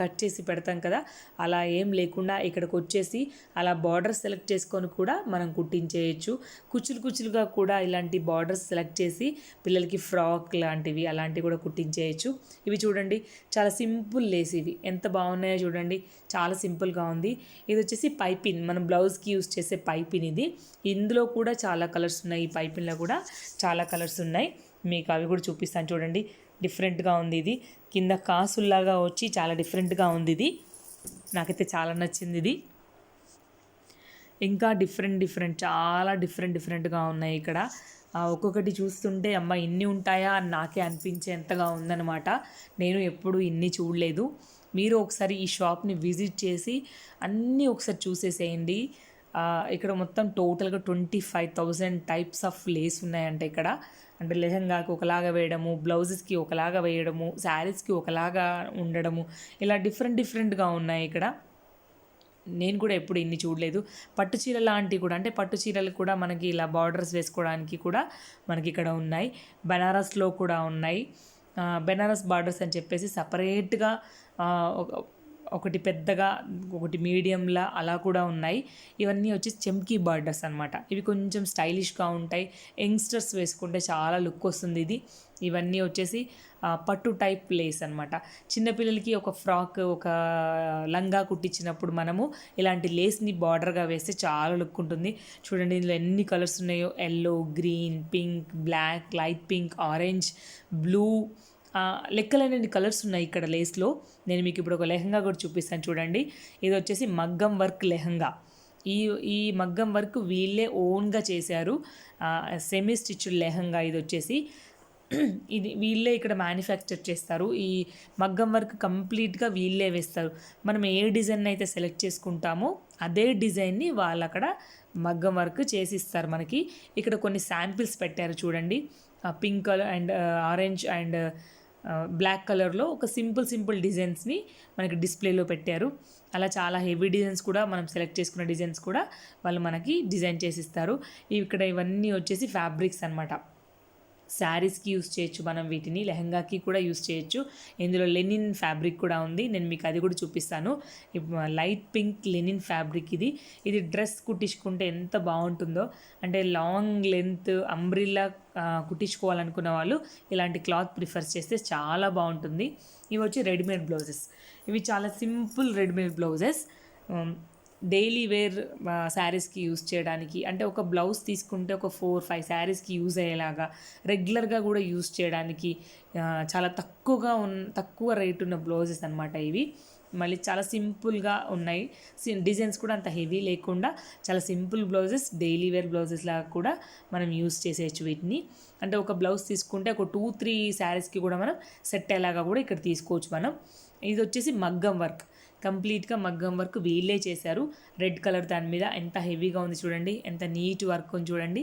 కట్ చేసి పెడతాం కదా అలా ఏం లేకుండా ఇక్కడికి వచ్చేసి అలా బార్డర్ సెలెక్ట్ చేసుకొని కూడా మనం కుట్టించేయచ్చు. కుచ్చులు కుచ్చులుగా కూడా ఇలాంటి బార్డర్స్ సెలెక్ట్ చేసి పిల్లలకి ఫ్రాక్ లాంటివి అలాంటివి కూడా కుట్టించేయచ్చు. ఇవి చూడండి చాలా సింపుల్ లేస్ ఇవి. ఎంత బాగున్నాయో చూడండి చాలా సింపుల్గా ఉంది. ఇది వచ్చేసి పైపిన్. మనం బ్లౌజ్కి యూస్ చేసే పైపిన్ ఇది. ఇందులో కూడా చాలా కలర్స్ ఉన్నాయి. ఈ పైపిన్లో కూడా చాలా కలర్స్ ఉన్నాయి. మీకు అవి కూడా చూపిస్తాను చూడండి. డిఫరెంట్గా ఉంది ఇది. కింద కాసుల్లాగా వచ్చి చాలా డిఫరెంట్గా ఉంది ఇది. నాకైతే చాలా నచ్చింది ఇది. ఇంకా డిఫరెంట్ డిఫరెంట్ చాలా డిఫరెంట్ డిఫరెంట్గా ఉన్నాయి ఇక్కడ. ఒక్కొక్కటి చూస్తుంటే అమ్మ ఇన్ని ఉంటాయా? అని నాకే అనిపించేంతగా ఉందన్నమాట. నేను ఎప్పుడు ఇన్ని చూడలేదు. మీరు ఒకసారి ఈ షాప్ని విజిట్ చేసి అన్నీ ఒకసారి చూసేసేయండి. ఇక్కడ మొత్తం టోటల్గా twenty five thousand types of lace ఉన్నాయంట ఇక్కడ. అంటే లెహంగాకి ఒకలాగా వేయడము బ్లౌజెస్కి ఒకలాగా వేయడము శారీస్కి ఒకలాగా ఉండడము ఇలా డిఫరెంట్ డిఫరెంట్గా ఉన్నాయి ఇక్కడ. నేను కూడా ఎప్పుడు ఇన్ని చూడలేదు. పట్టు చీర లాంటివి కూడా అంటే పట్టు చీరలు కూడా మనకి ఇలా బార్డర్స్ వేసుకోవడానికి కూడా మనకి ఇక్కడ ఉన్నాయి. బనారస్లో కూడా ఉన్నాయి. బెనారస్ బార్డర్స్ అని చెప్పేసి సపరేట్గా ఒకటి పెద్దగా ఒకటి మీడియంలా అలా కూడా ఉన్నాయి. ఇవన్నీ వచ్చి చెమ్కీ బార్డర్స్ అనమాట ఇవి కొంచెం స్టైలిష్గా ఉంటాయి. యంగ్స్టర్స్ వేసుకుంటే చాలా లుక్ వస్తుంది ఇది. ఇవన్నీ వచ్చేసి పట్టు టైప్ లేస్ అనమాట చిన్నపిల్లలకి ఒక ఫ్రాక్ ఒక లంగా కుట్టించినప్పుడు మనము ఇలాంటి లేస్ని బార్డర్గా వేస్తే చాలా లుక్ ఉంటుంది. చూడండి ఇందులో ఎన్ని కలర్స్ ఉన్నాయో. Yellow green pink black light pink orange blue లెక్కలేనన్ని కలర్స్ ఉన్నాయి ఇక్కడ లేస్లో. నేను మీకు ఇప్పుడు ఒక లెహంగా కూడా చూపిస్తాను చూడండి. ఇది వచ్చేసి మగ్గం వర్క్ లెహంగా. ఈ ఈ మగ్గం వర్క్ వీళ్ళే ఓన్గా చేశారు. సెమీ స్టిచ్డ్ లెహంగా ఇది వచ్చేసి. ఇది వీళ్ళే ఇక్కడ మ్యానుఫ్యాక్చర్ చేస్తారు. ఈ మగ్గం వర్క్ కంప్లీట్గా వీళ్ళే వేస్తారు. మనం ఏ డిజైన్ అయితే సెలెక్ట్ చేసుకుంటామో అదే డిజైన్ని వాళ్ళు అక్కడ మగ్గం వర్క్ చేసి ఇస్తారు మనకి. ఇక్కడ కొన్ని శాంపిల్స్ పెట్టారు చూడండి. Pink colour and orange and black కలర్లో ఒక సింపుల్ సింపుల్ డిజైన్స్ని మనకి డిస్ప్లేలో పెట్టారు. అలా చాలా హెవీ డిజైన్స్ కూడా మనం సెలెక్ట్ చేసుకున్న డిజైన్స్ కూడా వాళ్ళు మనకి డిజైన్ చేసిస్తారు ఇక్కడ ఇవన్నీ వచ్చేసి ఫ్యాబ్రిక్స్ అనమాట శారీస్కి యూస్ చేయొచ్చు మనం వీటిని లెహంగాకి కూడా యూస్ చేయొచ్చు. ఇందులో లెనిన్ ఫ్యాబ్రిక్ కూడా ఉంది. నేను మీకు అది కూడా చూపిస్తాను. లైట్ పింక్ లెనిన్ ఫ్యాబ్రిక్ ఇది. ఇది డ్రెస్ కుట్టించుకుంటే ఎంత బాగుంటుందో. అంటే లాంగ్ లెంత్ అంబ్రిల్లా కుట్టించుకోవాలనుకున్న వాళ్ళు ఇలాంటి క్లాత్ ప్రిఫర్ చేస్తే చాలా బాగుంటుంది. ఇవి వచ్చి రెడీమేడ్ బ్లౌజెస్. ఇవి చాలా simple readymade blouses. Daily wear శారీస్కి యూస్ చేయడానికి అంటే ఒక బ్లౌజ్ తీసుకుంటే ఒక ఫోర్ ఫైవ్ శారీస్కి యూజ్ అయ్యేలాగా రెగ్యులర్గా కూడా యూస్ చేయడానికి చాలా తక్కువగా ఉన్ తక్కువ రేట్ ఉన్న బ్లౌజెస్ అనమాట ఇవి. మళ్ళీ చాలా సింపుల్గా ఉన్నాయి. సి- డిజైన్స్ కూడా అంత హెవీ లేకుండా చాలా simple blouses daily wear blouses లాగా కూడా మనం యూస్ చేసేయచ్చు వీటిని. అంటే ఒక బ్లౌజ్ తీసుకుంటే ఒక టూ త్రీ శారీస్కి కూడా మనం సెట్ అయ్యేలాగా కూడా ఇక్కడ తీసుకోవచ్చు మనం. ఇది వచ్చేసి మగ్గం వర్క్. కంప్లీట్గా మగ్గం వర్క్ వీళ్ళే చేశారు. రెడ్ కలర్ దాని మీద ఎంత హెవీగా ఉంది చూడండి ఎంత నీట్ వర్క్ ఉంది చూడండి.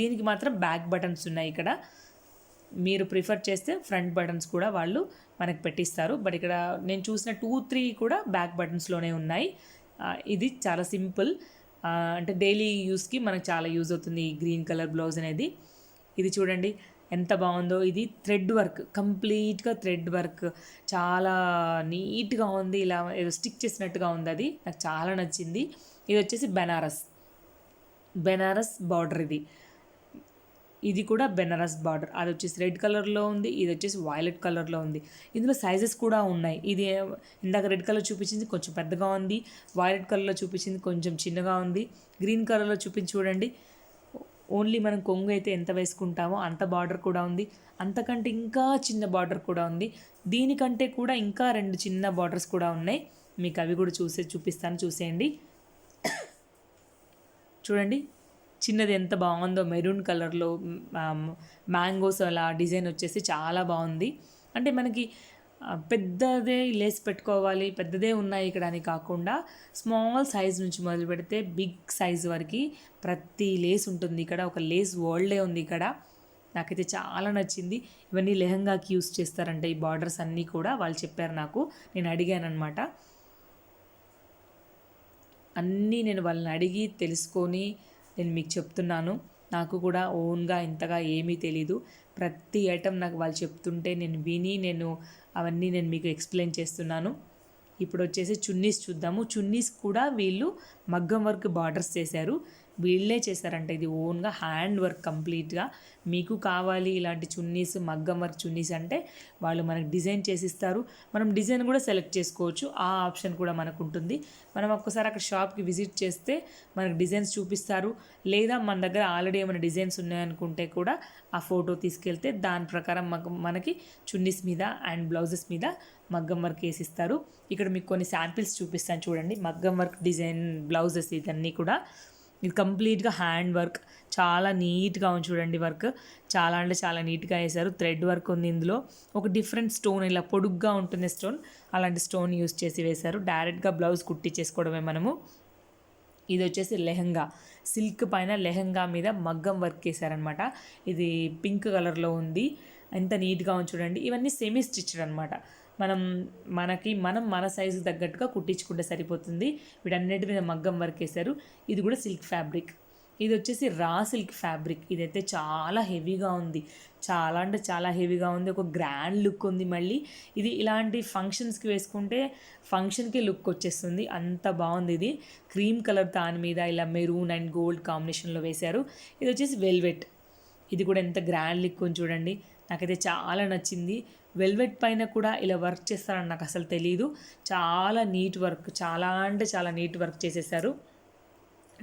దీనికి మాత్రం బ్యాక్ బటన్స్ ఉన్నాయి ఇక్కడ. మీరు ప్రిఫర్ చేస్తే ఫ్రంట్ బటన్స్ కూడా వాళ్ళు మనకు పెట్టిస్తారు. బట్ ఇక్కడ నేను చూసిన టూ త్రీ కూడా బ్యాక్ బటన్స్లోనే ఉన్నాయి. ఇది చాలా సింపుల్. అంటే డైలీ యూస్కి మనకు చాలా యూజ్ అవుతుంది ఈ గ్రీన్ కలర్ బ్లౌజ్ అనేది. ఇది చూడండి ఎంత బాగుందో. ఇది థ్రెడ్ వర్క్ కంప్లీట్గా థ్రెడ్ వర్క్. చాలా నీట్గా ఉంది. ఇలా ఏదో స్టిక్ చేసినట్టుగా ఉంది అది. నాకు చాలా నచ్చింది. ఇది వచ్చేసి బెనారస్. బెనారస్ బార్డర్ ఇది. ఇది కూడా బెనారస్ బార్డర్. అది వచ్చేసి రెడ్ కలర్లో ఉంది. ఇది వచ్చేసి వైలెట్ కలర్లో ఉంది. ఇందులో సైజెస్ కూడా ఉన్నాయి. ఇది ఇందాక రెడ్ కలర్ చూపించింది. కొంచెం పెద్దగా ఉంది. వైలెట్ కలర్లో చూపించింది. కొంచెం చిన్నగా ఉంది. గ్రీన్ కలర్లో చూపించి చూడండి. ఓన్లీ మనం కొంగు అయితే ఎంత వేసుకుంటామో అంత బార్డర్ కూడా ఉంది. అంతకంటే ఇంకా చిన్న బార్డర్ కూడా ఉంది. దీనికంటే కూడా ఇంకా రెండు చిన్న బార్డర్స్ కూడా ఉన్నాయి. మీకు అవి కూడా చూసే చూపిస్తాను. చూసేయండి. చూడండి. చిన్నది ఎంత బాగుందో. మెరూన్ కలర్లో మ్యాంగోస్ అలా డిజైన్ వచ్చేసి చాలా బాగుంది. అంటే మనకి పెద్దదే లేస్ పెట్టుకోవాలి పెద్దదే ఉన్నాయి ఇక్కడ అని కాకుండా స్మాల్ సైజ్ నుంచి మొదలు పెడితే బిగ్ సైజ్ వరకు ప్రతి లేస్ ఉంటుంది ఇక్కడ. ఒక లేస్ వరల్డే ఉంది ఇక్కడ. నాకైతే చాలా నచ్చింది. ఇవన్నీ లెహంగాకి యూస్ చేస్తారంట ఈ బార్డర్స్ అన్నీ కూడా. వాళ్ళు చెప్పారు నాకు. నేను అడిగాను అనమాట అన్నీ నేను వాళ్ళని అడిగి తెలుసుకొని నేను మీకు చెప్తున్నాను. నాకు కూడా ఓన్గా ఇంతగా ఏమీ తెలీదు. ప్రతి ఐటెం నాకు వాళ్ళు చెప్తుంటే నేను విని నేను అవన్నీ నేను మీకు ఎక్స్ప్లెయిన్ చేస్తున్నాను. ఇప్పుడు వచ్చేసి చున్నీస్ చూద్దాము. చున్నీస్ కూడా వీళ్ళు మగ్గం వర్క్ బార్డర్స్ చేశారు. వీళ్ళే చేశారంట. ఇది ఓన్గా హ్యాండ్ వర్క్ కంప్లీట్గా. మీకు కావాలి ఇలాంటి చున్నీస్ మగ్గం వర్క్ చున్నీస్ అంటే వాళ్ళు మనకు డిజైన్ చేసిస్తారు. మనం డిజైన్ కూడా సెలెక్ట్ చేసుకోవచ్చు. ఆ ఆప్షన్ కూడా మనకు ఉంటుంది మనం ఒక్కసారి అక్కడ షాప్కి విజిట్ చేస్తే మనకు డిజైన్స్ చూపిస్తారు. లేదా మన దగ్గర ఆల్రెడీ ఏమైనా డిజైన్స్ ఉన్నాయనుకుంటే కూడా ఆ ఫోటో తీసుకెళ్తే దాని ప్రకారం మనకి చున్నీస్ మీద అండ్ బ్లౌజెస్ మీద మగ్గం వర్క్ వేసిస్తారు. ఇక్కడ మీకు కొన్ని శాంపిల్స్ చూపిస్తాను చూడండి. మగ్గం వర్క్ డిజైన్ బ్లౌజెస్ ఇదన్నీ కూడా. ఇది కంప్లీట్గా హ్యాండ్ వర్క్. చాలా నీట్గా ఉంది చూడండి వర్క్. చాలా అంటే చాలా నీట్గా వేశారు. థ్రెడ్ వర్క్ ఉంది ఇందులో. ఒక డిఫరెంట్ స్టోన్ ఇలా పొడుగ్గా ఉంటుంది స్టోన్. అలాంటి స్టోన్ యూస్ చేసి వేశారు. డైరెక్ట్గా బ్లౌజ్ కుట్టించేసుకోవడమే మనము. ఇది వచ్చేసి లెహంగా. సిల్క్ పైన లెహంగా మీద మగ్గం వర్క్ వేశారనమాట ఇది పింక్ కలర్లో ఉంది. ఎంత నీట్గా ఉంది చూడండి. ఇవన్నీ సెమీ స్టిచ్డ్ అనమాట. మనం మనకి మనం మన సైజు తగ్గట్టుగా కుట్టించుకుంటే సరిపోతుంది. వీటన్నిటి మీద మగ్గం వర్క్ వేశారు ఇది కూడా సిల్క్ ఫ్యాబ్రిక్ ఇది వచ్చేసి రా సిల్క్ ఫ్యాబ్రిక్ ఇదైతే చాలా హెవీగా ఉంది. చాలా అంటే చాలా హెవీగా ఉంది. ఒక గ్రాండ్ లుక్ ఉంది మళ్ళీ. ఇది ఇలాంటి ఫంక్షన్స్కి వేసుకుంటే ఫంక్షన్కి లుక్ వచ్చేస్తుంది. అంత బాగుంది ఇది. క్రీమ్ కలర్ దాని మీద ఇలా మెరూన్ అండ్ గోల్డ్ కాంబినేషన్లో వేశారు. ఇది వచ్చేసి వెల్వెట్ ఇది కూడా ఎంత గ్రాండ్ లుక్ ఉంది చూడండి. నాకైతే చాలా నచ్చింది. వెల్వెట్ పైన కూడా ఇలా వర్క్ చేస్తారని నాకు అసలు తెలియదు చాలా నీట్ వర్క్ చాలా అంటే చాలా నీట్ వర్క్ చేసేసారు.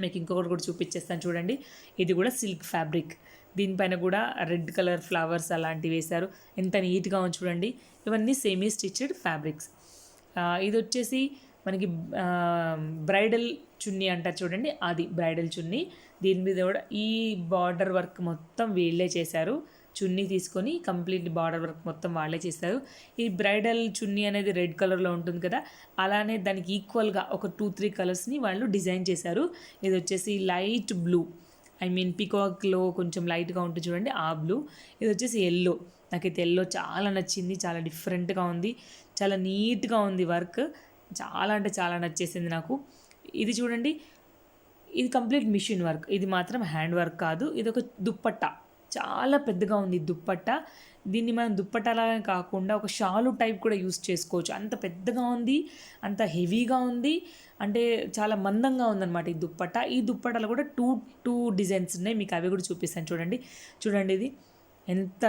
మీకు ఇంకొకటి కూడా చూపించేస్తాను చూడండి. ఇది కూడా సిల్క్ ఫ్యాబ్రిక్. దీనిపైన కూడా రెడ్ కలర్ ఫ్లవర్స్ అలాంటివి వేశారు. ఎంత నీట్గా ఉంది చూడండి. ఇవన్నీ సెమీ స్టిచ్డ్ ఫ్యాబ్రిక్స్ ఇది వచ్చేసి మనకి బ్రైడల్ చున్నీ అంటారు చూడండి. అది బ్రైడల్ చున్నీ. దీని మీద కూడా ఈ బార్డర్ వర్క్ మొత్తం వీళ్ళే చేశారు. చున్నీ తీసుకొని కంప్లీట్ బార్డర్ వర్క్ మొత్తం వాళ్ళే చేస్తారు. ఈ బ్రైడల్ చున్నీ అనేది రెడ్ కలర్లో ఉంటుంది కదా అలానే దానికి ఈక్వల్గా ఒక టూ త్రీ కలర్స్ని వాళ్ళు డిజైన్ చేశారు. ఇది వచ్చేసి లైట్ బ్లూ. ఐ మీన్ పికాక్లో కొంచెం లైట్గా ఉంటుంది చూడండి ఆ బ్లూ. ఇది వచ్చేసి ఎల్లో. నాకైతే ఎల్లో చాలా నచ్చింది చాలా డిఫరెంట్గా ఉంది చాలా నీట్గా ఉంది వర్క్. చాలా అంటే చాలా నచ్చేసింది నాకు. ఇది చూడండి ఇది కంప్లీట్ మిషన్ వర్క్. ఇది మాత్రం హ్యాండ్ వర్క్ కాదు ఇది ఒక దుప్పట్టా. చాలా పెద్దగా ఉంది దుప్పట్ట. దీన్ని మనం దుప్పట్టలాగా కాకుండా ఒక షాలు టైప్ కూడా యూస్ చేసుకోవచ్చు. అంత పెద్దగా ఉంది అంత హెవీగా ఉంది అంటే చాలా మందంగా ఉందన్నమాట ఈ దుప్పట్ట. ఈ దుప్పట్టలో కూడా టూ టూ డిజైన్స్ ఉన్నాయి. మీకు అవి కూడా చూపిస్తాను. చూడండి చూడండి ఇది. ఎంత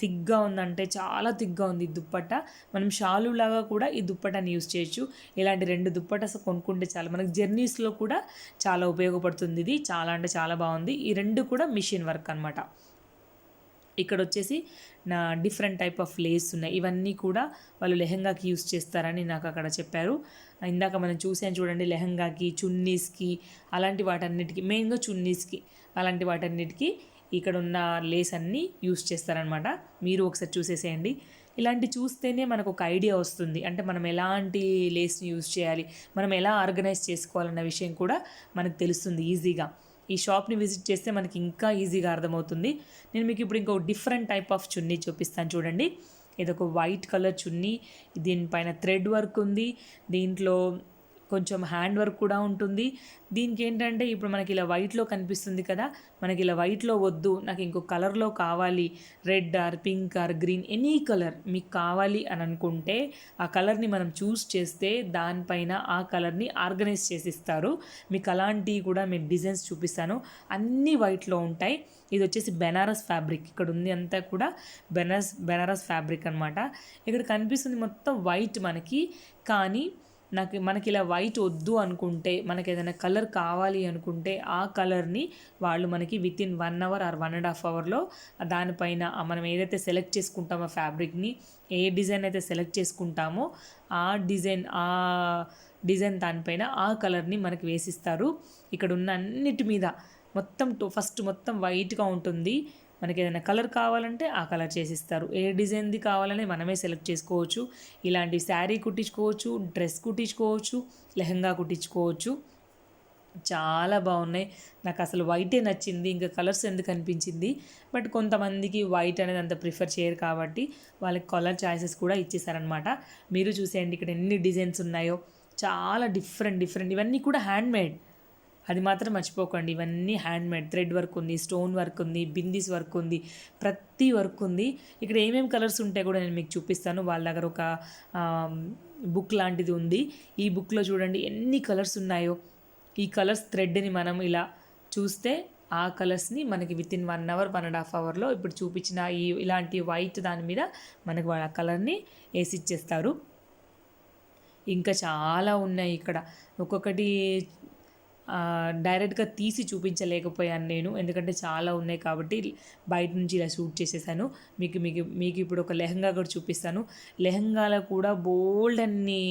థిక్గా ఉందంటే చాలా థిక్గా ఉంది ఈ దుప్పట్ట. మనం షాలు లాగా కూడా ఈ దుప్పటాన్ని యూస్ చేయొచ్చు. ఇలాంటి రెండు దుప్పట్టస్ కొనుక్కుంటే చాలా. మనకి జర్నీస్లో కూడా చాలా ఉపయోగపడుతుంది ఇది. చాలా అంటే చాలా బాగుంది. ఈ రెండు కూడా మిషన్ వర్క్ అనమాట ఇక్కడ వచ్చేసి నా డిఫరెంట్ టైప్ ఆఫ్ లేస్ ఉన్నాయి. ఇవన్నీ కూడా వాళ్ళు లెహంగాకి యూస్ చేస్తారని నాకు అక్కడ చెప్పారు. ఇందాక మనం చూసాను చూడండి లెహంగాకి చున్నీస్కి అలాంటి వాటన్నిటికి మెయిన్గా చున్నీస్కి అలాంటి వాటన్నిటికీ ఇక్కడ ఉన్న లేస్ అన్నీ యూస్ చేస్తారనమాట మీరు ఒకసారి చూసేసేయండి. ఇలాంటి చూస్తేనే మనకు ఒక ఐడియా వస్తుంది. అంటే మనం ఎలాంటి లేస్ని యూస్ చేయాలి మనం ఎలా ఆర్గనైజ్ చేసుకోవాలన్న విషయం కూడా మనకు తెలుస్తుంది ఈజీగా. ఈ షాప్ని విజిట్ చేస్తే మనకి ఇంకా ఈజీగా అర్థమవుతుంది. నేను మీకు ఇప్పుడు ఇంకో డిఫరెంట్ టైప్ ఆఫ్ చున్నీ చూపిస్తాను చూడండి. ఇది ఒక వైట్ కలర్ చున్నీ దీనిపైన థ్రెడ్ వర్క్ ఉంది. దీంట్లో కొంచెం హ్యాండ్ వర్క్ కూడా ఉంటుంది. దీనికి ఏంటంటే ఇప్పుడు మనకి ఇలా వైట్లో కనిపిస్తుంది కదా మనకి ఇలా వైట్లో వద్దు నాకు ఇంకో కలర్లో కావాలి red or pink or green any colour మీకు కావాలి అని అనుకుంటే ఆ కలర్ని మనం చూస్ చేస్తే దానిపైన ఆ కలర్ని ఆర్గనైజ్ చేసిస్తారు మీకు అలాంటివి కూడా మీకు డిజైన్స్ చూపిస్తాను. అన్నీ వైట్లో ఉంటాయి. ఇది వచ్చేసి బెనారస్ ఫ్యాబ్రిక్. ఇక్కడ ఉంది అంతా కూడా బెనారస్ బెనారస్ ఫ్యాబ్రిక్ అనమాట ఇక్కడ కనిపిస్తుంది మొత్తం వైట్ మనకి. కానీ నాకు మనకి ఇలా వైట్ వద్దు అనుకుంటే మనకి ఏదైనా కలర్ కావాలి అనుకుంటే ఆ కలర్ని వాళ్ళు మనకి within one hour or one and half అవర్లో దానిపైన మనం ఏదైతే సెలెక్ట్ చేసుకుంటామో ఫ్యాబ్రిక్ని ఏ డిజైన్ అయితే సెలెక్ట్ చేసుకుంటామో ఆ డిజైన్ ఆ డిజైన్ దానిపైన ఆ కలర్ని మనకి వేసిస్తారు. ఇక్కడ ఉన్న అన్నిటి మీద మొత్తం ఫస్ట్ మొత్తం వైట్గా ఉంటుంది. మనకి ఏదైనా కలర్ కావాలంటే ఆ కలర్ చేసిస్తారు. ఏ డిజైన్ది కావాలని మనమే సెలెక్ట్ చేసుకోవచ్చు. ఇలాంటి శారీ కుట్టించుకోవచ్చు డ్రెస్ కుట్టించుకోవచ్చు లెహంగా కుట్టించుకోవచ్చు. చాలా బాగున్నాయి. నాకు అసలు వైటే నచ్చింది. ఇంకా కలర్స్ ఎందుకు అనిపించింది? బట్ కొంతమందికి వైట్ అనేది అంత ప్రిఫర్ చేయరు కాబట్టి వాళ్ళకి కలర్ చాయిసెస్ కూడా ఇచ్చేసారనమాట మీరు చూసేయండి ఇక్కడ ఎన్ని డిజైన్స్ ఉన్నాయో. చాలా డిఫరెంట్ డిఫరెంట్. ఇవన్నీ కూడా హ్యాండ్ మేడ్ అది మాత్రం మర్చిపోకండి. ఇవన్నీ హ్యాండ్ మేడ్ థ్రెడ్ వర్క్ ఉంది స్టోన్ వర్క్ ఉంది బిందీస్ వర్క్ ఉంది ప్రతి వర్క్ ఉంది. ఇక్కడ ఏమేమి కలర్స్ ఉంటాయి కూడా నేను మీకు చూపిస్తాను. వాళ్ళ దగ్గర ఒక బుక్ లాంటిది ఉంది. ఈ బుక్లో చూడండి ఎన్ని కలర్స్ ఉన్నాయో. ఈ కలర్స్ థ్రెడ్ని మనం ఇలా చూస్తే ఆ కలర్స్ని మనకి within one hour one and half అవర్లో ఇప్పుడు చూపించిన ఈ ఇలాంటి వైట్ దాని మీద మనకి వాళ్ళ కలర్ని వేసి ఇచ్చేస్తారు. ఇంకా చాలా ఉన్నాయి ఇక్కడ. ఒక్కొక్కటి డైరెక్ట్గా తీసి చూపించలేకపోయాను నేను. ఎందుకంటే చాలా ఉన్నాయి కాబట్టి బయట నుంచి ఇలా షూట్ చేసేసాను. మీకు మీకు మీకు ఇప్పుడు ఒక లెహంగా కూడా చూపిస్తాను. లెహంగాలో కూడా బోల్డ్ అన్ని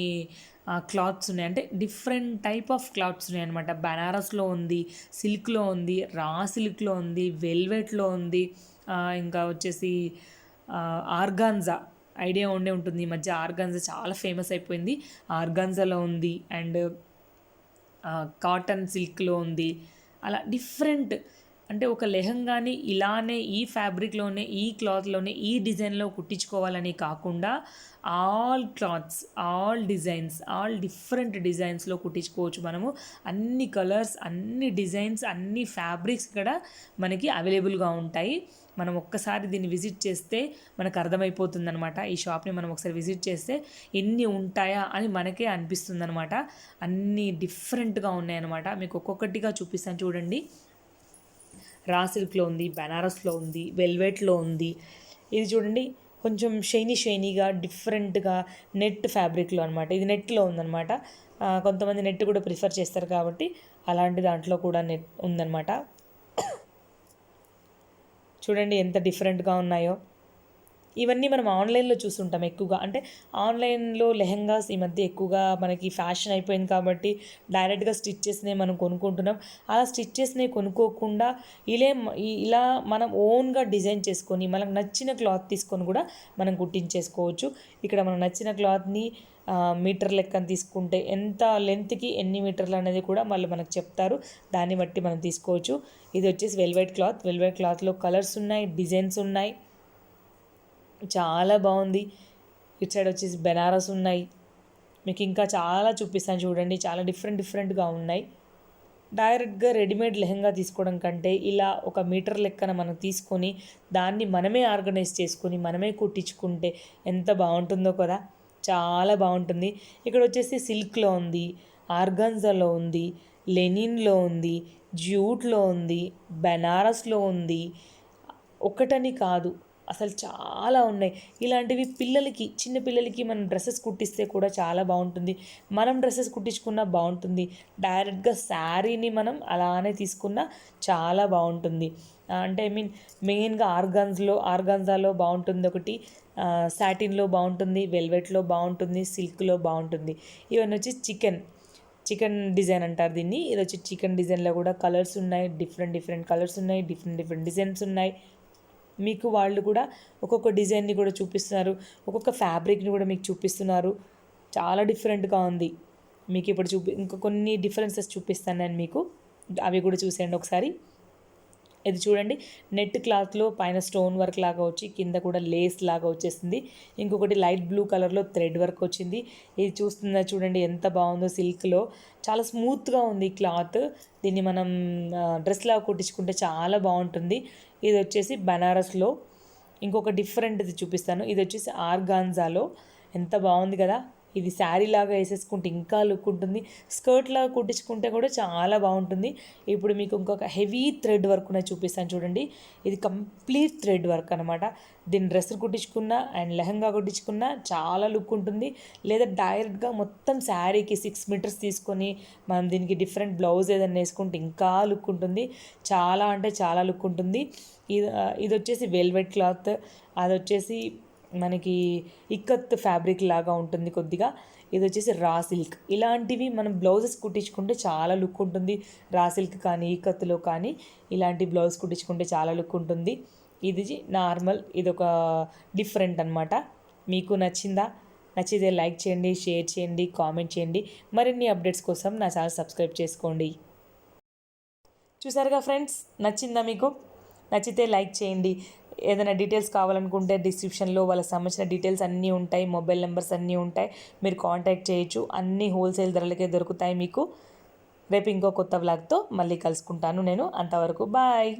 క్లాత్స్ ఉన్నాయి. అంటే డిఫరెంట్ టైప్ ఆఫ్ క్లాత్స్ ఉన్నాయి అనమాట బనారస్లో ఉంది సిల్క్లో ఉంది రా సిల్క్లో ఉంది వెల్వెట్లో ఉంది ఇంకా వచ్చేసి ఆర్గాన్జా. ఐడియా ఉండే ఉంటుంది. ఈ మధ్య ఆర్గాన్జా చాలా ఫేమస్ అయిపోయింది. ఆర్గాన్జాలో ఉంది అండ్ కాటన్ సిల్క్లో ఉంది. అలా డిఫరెంట్ అంటే ఒక లెహంగాని ఇలానే ఈ ఫ్యాబ్రిక్లోనే ఈ క్లాత్లోనే ఈ డిజైన్లో కుట్టించుకోవాలని కాకుండా all cloths all designs all different డిజైన్స్లో కుట్టించుకోవచ్చు మనము. అన్ని కలర్స్ అన్ని డిజైన్స్ అన్ని ఫ్యాబ్రిక్స్ ఇక్కడ మనకి అవైలబుల్గా ఉంటాయి. మనం ఒక్కసారి దీన్ని విజిట్ చేస్తే మనకు అర్థమైపోతుంది అనమాట ఈ షాప్ని మనం ఒకసారి విజిట్ చేస్తే ఎన్ని ఉంటాయా అని మనకే అనిపిస్తుంది అనమాట అన్నీ డిఫరెంట్గా ఉన్నాయన్నమాట. మీకు ఒక్కొక్కటిగా చూపిస్తాను చూడండి. రా సిల్క్లో ఉంది బెనారస్లో ఉంది వెల్వెట్లో ఉంది. ఇది చూడండి కొంచెం షైనీ షైనీగా డిఫరెంట్గా నెట్ ఫ్యాబ్రిక్లో అనమాట ఇది నెట్లో ఉందన్నమాట. కొంతమంది నెట్ కూడా ప్రిఫర్ చేస్తారు కాబట్టి అలాంటి దాంట్లో కూడా నెట్ ఉందన్నమాట. చూడండి ఎంత డిఫరెంట్గా ఉన్నాయో. ఇవన్నీ మనం ఆన్లైన్లో చూస్తుంటాం ఎక్కువగా. అంటే ఆన్లైన్లో లెహెంగాస్ ఈ మధ్య ఎక్కువగా మనకి ఫ్యాషన్ అయిపోయింది కాబట్టి డైరెక్ట్గా స్టిచ్చెస్నే మనం కొనుక్కుంటున్నాం. అలా స్టిచ్చెస్నే కొనుక్కోకుండా ఇలా ఇలా మనం ఓన్గా డిజైన్ చేసుకొని మనకు నచ్చిన క్లాత్ తీసుకొని కూడా మనం కుట్టించేసుకోవచ్చు. ఇక్కడ మనం నచ్చిన క్లాత్ని మీటర్ లెక్కన తీసుకుంటే ఎంత లెంత్కి ఎన్ని మీటర్లు అనేది కూడా మళ్ళీ మనకు చెప్తారు. దాన్ని బట్టి మనం తీసుకోవచ్చు. ఇది వచ్చేసి వెల్వెట్ క్లాత్. వెల్వెట్ క్లాత్లో కలర్స్ ఉన్నాయి డిజైన్స్ ఉన్నాయి. చాలా బాగుంది. ఇటు సైడ్ వచ్చేసి బెనారస్ ఉన్నాయి. మీకు ఇంకా చాలా చూపిస్తాను చూడండి. చాలా డిఫరెంట్ డిఫరెంట్గా ఉన్నాయి. డైరెక్ట్గా రెడీమేడ్ లెహంగా తీసుకోవడం కంటే ఇలా ఒక మీటర్ లెక్కన మనం తీసుకొని దాన్ని మనమే ఆర్గనైజ్ చేసుకొని మనమే కుట్టించుకుంటే ఎంత బాగుంటుందో కదా. చాలా బాగుంటుంది. ఇక్కడ వచ్చేసి సిల్క్లో ఉంది ఆర్గాన్జాలో ఉంది లెనిన్లో ఉంది జ్యూట్లో ఉంది బెనారస్లో ఉంది. ఒకటని కాదు అసలు చాలా ఉన్నాయి. ఇలాంటివి పిల్లలకి చిన్న పిల్లలకి మనం డ్రెస్సెస్ కుట్టిస్తే కూడా చాలా బాగుంటుంది. మనం డ్రెస్సెస్ కుట్టించుకున్నా బాగుంటుంది. డైరెక్ట్గా శారీని మనం అలానే తీసుకున్నా చాలా బాగుంటుంది. అంటే ఐ మీన్ మెయిన్గా ఆర్గాన్స్లో ఆర్గాన్జాలో బాగుంటుంది ఒకటి. సాటిన్లో బాగుంటుంది వెల్వెట్లో బాగుంటుంది సిల్క్లో బాగుంటుంది. ఇవన్నీ వచ్చి చికెన్. చికెన్ డిజైన్ అంటారు దీన్ని. ఇది వచ్చి చికెన్ డిజైన్లో కూడా కలర్స్ ఉన్నాయి. డిఫరెంట్ డిఫరెంట్ కలర్స్ ఉన్నాయి. డిఫరెంట్ డిఫరెంట్ డిజైన్స్ ఉన్నాయి. మీకు వాళ్ళు కూడా ఒక్కొక్క డిజైన్ని కూడా చూపిస్తున్నారు. ఒక్కొక్క ఫ్యాబ్రిక్ని కూడా మీకు చూపిస్తున్నారు. చాలా డిఫరెంట్గా ఉంది. మీకు ఇప్పుడు చూపి ఇంకా కొన్ని డిఫరెన్సెస్ చూపిస్తాను నేను మీకు. అవి కూడా చూసేయండి ఒకసారి. ఇది చూడండి నెట్ క్లాత్లో పైన స్టోన్ వర్క్ లాగా వచ్చి కింద కూడా లేస్ లాగా వచ్చేసింది. ఇంకొకటి లైట్ బ్లూ కలర్లో థ్రెడ్ వర్క్ వచ్చింది. ఇది చూస్తుందా చూడండి ఎంత బాగుందో సిల్క్లో. చాలా స్మూత్గా ఉంది క్లాత్. దీన్ని మనం డ్రెస్ లాగా కుట్టించుకుంటే చాలా బాగుంటుంది. ఇది వచ్చేసి బనారస్లో. ఇంకొక డిఫరెంట్ది చూపిస్తాను. ఇది వచ్చేసి ఆర్గాన్జాలో. ఎంత బాగుంది కదా? ఇది శారీ లాగా వేసేసుకుంటే ఇంకా లుక్ ఉంటుంది. స్కర్ట్ లాగా కుట్టించుకుంటే కూడా చాలా బాగుంటుంది. ఇప్పుడు మీకు ఇంకొక హెవీ థ్రెడ్ వర్క్ నేను చూపిస్తాను చూడండి. ఇది కంప్లీట్ థ్రెడ్ వర్క్ అనమాట దీన్ని డ్రెస్ కుట్టించుకున్నా అండ్ లెహంగా కుట్టించుకున్నా చాలా లుక్ ఉంటుంది. లేదా డైరెక్ట్గా మొత్తం శారీకి సిక్స్ మీటర్స్ తీసుకొని మనం దీనికి డిఫరెంట్ బ్లౌజ్ ఏదైనా వేసుకుంటే ఇంకా లుక్ ఉంటుంది. చాలా అంటే చాలా లుక్ ఉంటుంది. ఇది ఇది వచ్చేసి వెల్వెట్ క్లాత్. అది వచ్చేసి మనకి ఇక్కత్ ఫ్యాబ్రిక్ లాగా ఉంటుంది కొద్దిగా. ఇది వచ్చేసి రా సిల్క్ ఇలాంటివి మనం బ్లౌజెస్ కుట్టించుకుంటే చాలా లుక్ ఉంటుంది. రా సిల్క్ కానీ ఇక్కత్తులో కానీ ఇలాంటి బ్లౌజ్ కుట్టించుకుంటే చాలా లుక్ ఉంటుంది. ఇది నార్మల్ ఇది ఒక డిఫరెంట్ అనమాట మీకు నచ్చిందా? నచ్చితే లైక్ చేయండి షేర్ చేయండి కామెంట్ చేయండి. మరిన్ని అప్డేట్స్ కోసం నా ఛానల్ సబ్స్క్రైబ్ చేసుకోండి. చూసారుగా ఫ్రెండ్స్? నచ్చిందా మీకు? నచ్చితే లైక్ చేయండి. ఏదైనా డీటెయిల్స్ కావాలనుకుంటే డిస్క్రిప్షన్లో వాళ్ళకి సంబంధించిన డీటెయిల్స్ అన్నీ ఉంటాయి మొబైల్ నెంబర్స్ అన్నీ ఉంటాయి. మీరు కాంటాక్ట్ చేయొచ్చు. అన్నీ హోల్సేల్ ధరలకే దొరుకుతాయి మీకు. రేపు ఇంకో కొత్త వ్లాగ్తో మళ్ళీ కలుసుకుంటాను నేను. అంతవరకు బాయ్